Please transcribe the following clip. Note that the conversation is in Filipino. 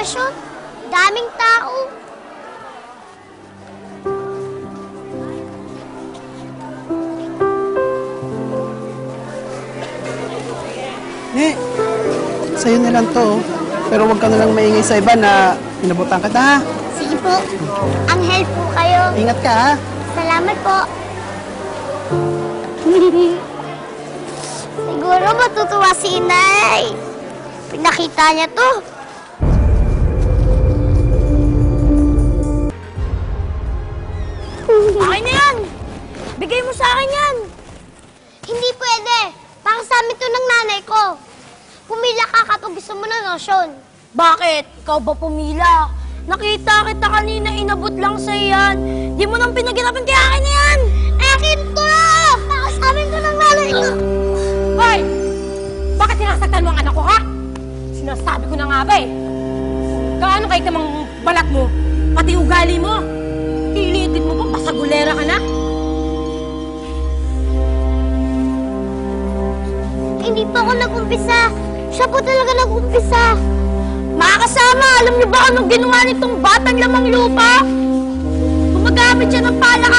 notion. Daming tao. Eh, sa'yo na lang to. oh. Pero huwag ka na lang maingay sa iba na inabutan ka ha. Sige po. Ang help po kayo. Ingat ka ha. Salamat po. Siguro matutuwa si inay. Pinakita niya to. Akin na yan! Bigay mo sa akin yan! Hindi pwede. Para sa amin to ng nanay ko. Pumila ka kapag gusto mo ng lotion. Bakit? Ikaw ba pumila? Nakita kita kanina, inabot lang sa yan. Di mo nang pinagirapan kaya akin na yan! Akin to! Para sa amin to ng nanay ko. Hoy! Bakit sinasaktan mo ang anak ko, ha? Sinasabi ko na nga ba eh. Kaano kahit namang balat mo, pati ugali mo. Iliitin mo pa, pasagulera ka na. Hindi pa ako nag-umpisa. Siya po talaga nag-umpisa. Mga kasama, alam niyo ba anong ginawa nitong batang lamang lupa? Gumagamit siya ng mga